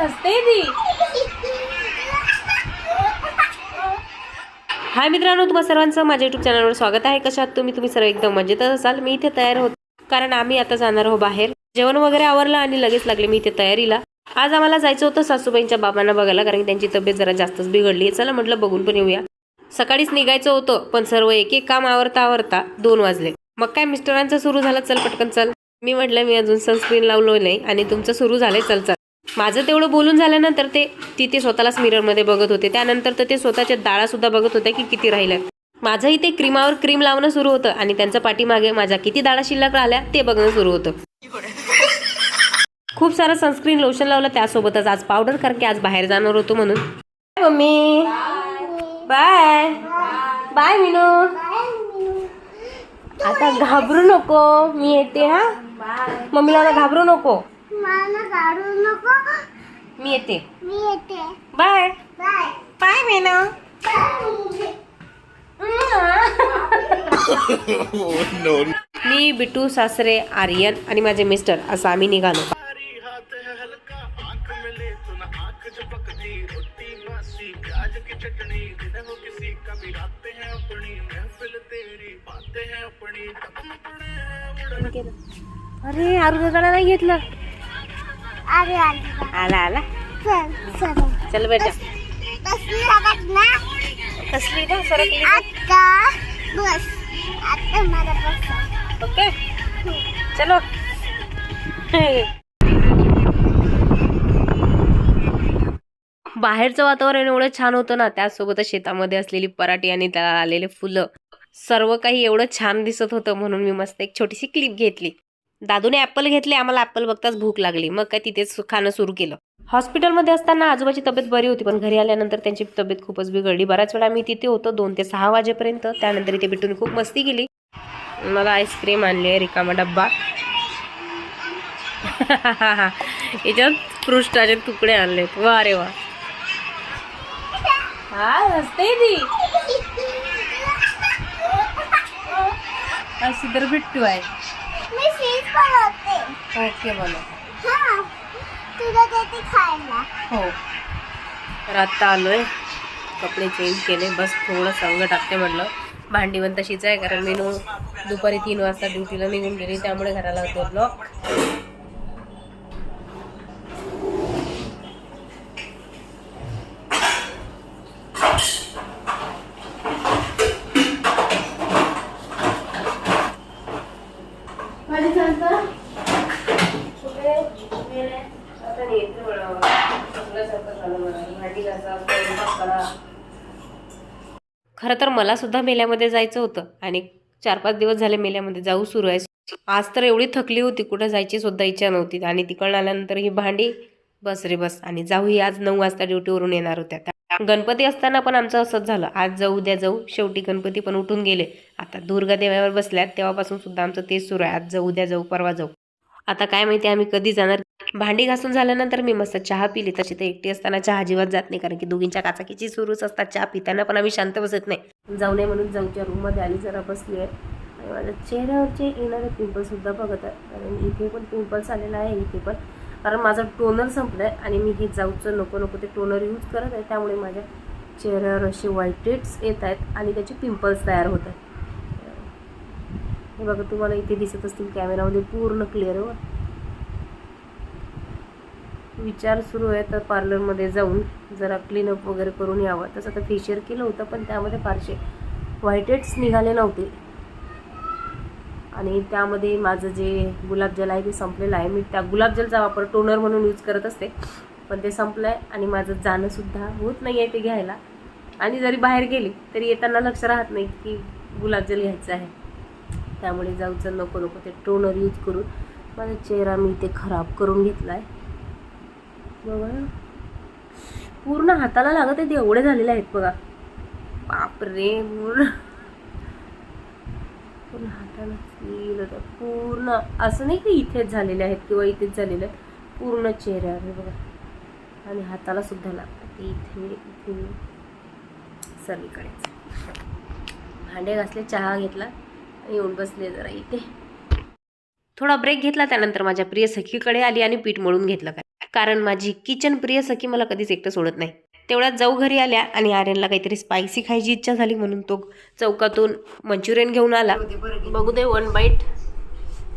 हसते ती. हाय मित्रांनो तुम्हा सर्वांचं माझ्या युट्यूब चॅनलवर स्वागत आहे. कशात तुम्ही? तुम्ही सर्व एकदम मजेतच असाल. मी इथे तयार होत कारण आम्ही आता जाणार आहोत बाहेर. जेवण वगैरे आवरलं आणि लगेच लागले मी इथे तयारीला. आज आम्हाला जायचं होतं सासूबाईंच्या बाबांना बघायला कारण त्यांची तब्येत जरा जास्तच बिघडली चला म्हटलं बघून पण येऊया. सकाळीच निघायचं होतं पण सर्व एक एक काम आवरता आवरता दोन वाजले. मग काय मिस्टरांचं सुरू झालं? चल पटकन चल. मी म्हटलं मी अजून सनस्क्रीन लावलो नाही आणि तुमचं सुरू झालंय. चल चल. माझं तेवढं बोलून झाल्यानंतर ते तिथे स्वतःलाच मिररमध्ये बघत होते. त्यानंतर तर ते स्वतःच्या डाळा सुद्धा बघत होते की किती राहिल्या. माझं इथे क्रीमावर क्रीम लावणं सुरू होतं आणि त्यांच्या पाठीमागे माझ्या किती डाळा शिल्लक राहिल्या ते बघणं सुरू होतं. खूप सारं सनस्क्रीन लोशन लावलं त्यासोबतच आज पावडर कारण की आज बाहेर जाणार होतो म्हणून. मम्मी. बाय बाय मिनू आता घाबरू नको. मी येते हा? मम्मीला घाबरू नको. मला काढू नको. मी येते. मी येते. बाय. बाय. बाय मीनू. मी बिटू सासरे आर्यन आणि माझे मिस्टर असं आम्ही निघालो. हाथ हल्का आंख में ले तो ना आंख झपकती रोटी बासी प्याज की चटनी दिन किसी का भी आते अपनी महफिल तेरी बातें अपनी दम पड़े उड़न अरे आरुदाला नाही घेतलं. आला आला. चल चल. चल बेटा कसली लागत ना? कसली ना सरकली आता बस. आता मला बस. ओके. चलो. बाहेरचं वातावरण एवढं छान होतं ना त्यासोबतच शेतामध्ये असलेली पराठी आणि त्याला आलेले फुलं. सर्व काही एवढं छान दिसत होतं म्हणून मी मस्त एक छोटीशी क्लिप घेतली. दादूने ॲपल घेतले आम्हाला ॲपल बघताच भूक लागली. मग काय तिथेच खाणं सुरू केलं. हॉस्पिटलमध्ये असताना आजोबाची तब्येत बरी होती पण घरी आल्यानंतर त्यांची तब्येत खूपच बिघडली. बऱ्याच वेळा मी तिथे होतो दोन ते सहा वाजेपर्यंत. त्यानंतर इथे भेटून खूप मस्ती केली. मला आईस्क्रीम आणली आहे रिकामा डब्बा. याच्यात पृष्ठाचे तुकडे आणलेत. वा रे वा. हा हसते ती. अशी तर बिट्टू आहे बनवते. ओके बोला. हा तुला देते खायला. हो. तर आत्ता आलोय. कपडे चेंज केले. बस थोडं संग टाकते म्हटलं. भांडी पण तशीच आहे कारण मी नो दुपारी तीन वाजता ड्युटीला निघून गेली. त्यामुळे घराला होतो ब्लॉक खरं तर मला सुद्धा मेल्यामध्ये जायचं होतं. आणि चार पाच दिवस झाले मेल्यामध्ये जाऊ सुरू आहे. आज तर एवढी थकली होती कुठं जायची सुद्धा इच्छा नव्हती. आणि तिकडून आल्यानंतर ही भांडी बस रे बस. आणि जाऊ ही आज नऊ वाजता ड्युटीवरून येणार होत्या. गणपती असताना पण आमचं असंच झालं. आज जाऊ उद्या जाऊ. शेवटी गणपती पण उठून गेले. आता दुर्गा देवावर बसल्यात. तेव्हापासून सुद्धा आमचं तेच सुरू आहे. आज जाऊ उद्या जाऊ परवा जाऊ. आता काय माहिती आम्ही कधी जाणार? भांडी घासून झाल्यानंतर मी मस्त चहा पिली. तशी तर एकटी असताना चहा अजिबात जात नाही. कारण की दोघींच्या काचाकीची सुरूच असतात. चहा पिताना पण आम्ही शांत बसत नाही. जाऊ नये म्हणून जाऊच्या रूममध्ये आली जरा बसली आहे. आणि माझ्या चेहऱ्यावरचे येणारे पिंपल्ससुद्धा बघत आहे कारण इथे पण पिंपल्स आलेला आहे. इथे पण. कारण माझा टोनर संपलं आहे आणि मी हे जाऊचं नको नको ते टोनर यूज करत आहे त्यामुळे माझ्या चेहऱ्यावर असे वाईटेट्स येत आहेत आणि त्याचे पिंपल्स तयार होत आहेत. हे बघा तुम्हाला इथे दिसत असतील कॅमेरामध्ये पूर्ण क्लिअर हो विचार सुरू आहे तर पार्लरमध्ये जाऊन जरा क्लीनअप वगैरे करून यावं. तसं तर फेशियल केलं होतं पण त्यामध्ये फारसे व्हाईटेट्स निघाले नव्हते. आणि त्यामध्ये माझं जे गुलाबजल आहे ते संपलेलं आहे. मी त्या गुलाबजलचा वापर टोनर म्हणून यूज करत असते पण ते संपलं आहे आणि माझं जाणंसुद्धा होत नाही आहे ते घ्यायला. आणि जरी बाहेर गेली तरी येताना लक्ष राहत नाही की गुलाबजल घ्यायचं आहे. त्यामुळे जाऊचं नको नको ते टोनर यूज करून माझा चेहरा मी ते खराब करून घेतला आहे बघा. पूर्ण हाताला लागत आहे ते एवढे झालेले आहेत बघा. बापरे पूर्ण. पूर्ण हाताला फील होतं. पूर्ण असं नाही की इथेच झालेले आहेत किंवा इथेच झालेलं आहे पूर्ण चेहऱ्यावर हे बघा. आणि हाताला सुद्धा लागतं ते इथे इथे. सर्वीकडेच भांडे घासले चहा घेतला आणि येऊन बसले जरा इथे. थोडा ब्रेक घेतला त्यानंतर माझ्या प्रिय सखीकडे आली आणि पीठ मळून घेतलं. काय कारण माझी किचन प्रिय सखी मला कधीच एकटं सोडत नाही. तेवढ्यात जाऊ घरी आल्या आणि आर्यनला काहीतरी स्पायसी खायची इच्छा झाली म्हणून तो चौकातून मंचुरियन घेऊन आला. बघू दे वन बाईट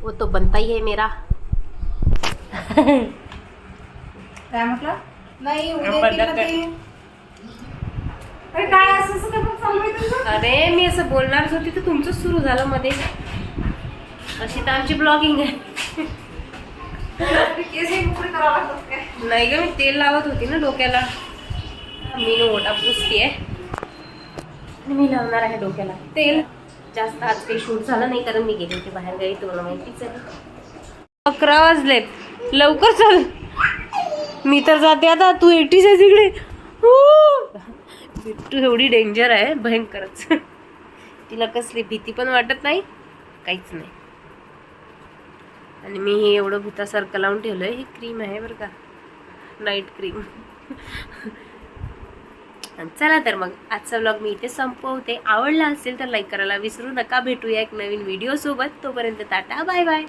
वो तो बनता ही है मेरा. काय म्हटलं? नाही अरे मी असं बोलणारच होती तर तुमचंच सुरू झालं मध्ये. अशी तर आमची ब्लॉगिंग आहे. नाही ग मी तेल लावत होती ना डोक्याला. मी ओटा पुसतीये. आणि मी लावणार आहे डोक्याला. तेल. जास्त आज काही शूट झालं नाही कारण मी गेले होते बाहेर गावी तुम्हाला माहितीच आहे. अकरा वाजलेत. लवकर चल. मी तर जाते आता तू एकटीच आहे तिकडे. बिट्टू एवढी डेंजर आहे भयंकरच. तिला कसली भीती पण वाटत नाही काहीच नाही. आणि मी हे एवढं भूतासारखं लावून ठेवलंय ही क्रीम आहे बरं का. नाईट क्रीम चला तर मग आजचा व्लॉग मी इथे संपवते. आवडला असेल तर लाईक करायला विसरू नका. भेटूया एक नवीन व्हिडिओसोबत तोपर्यंत टाटा बाय बाय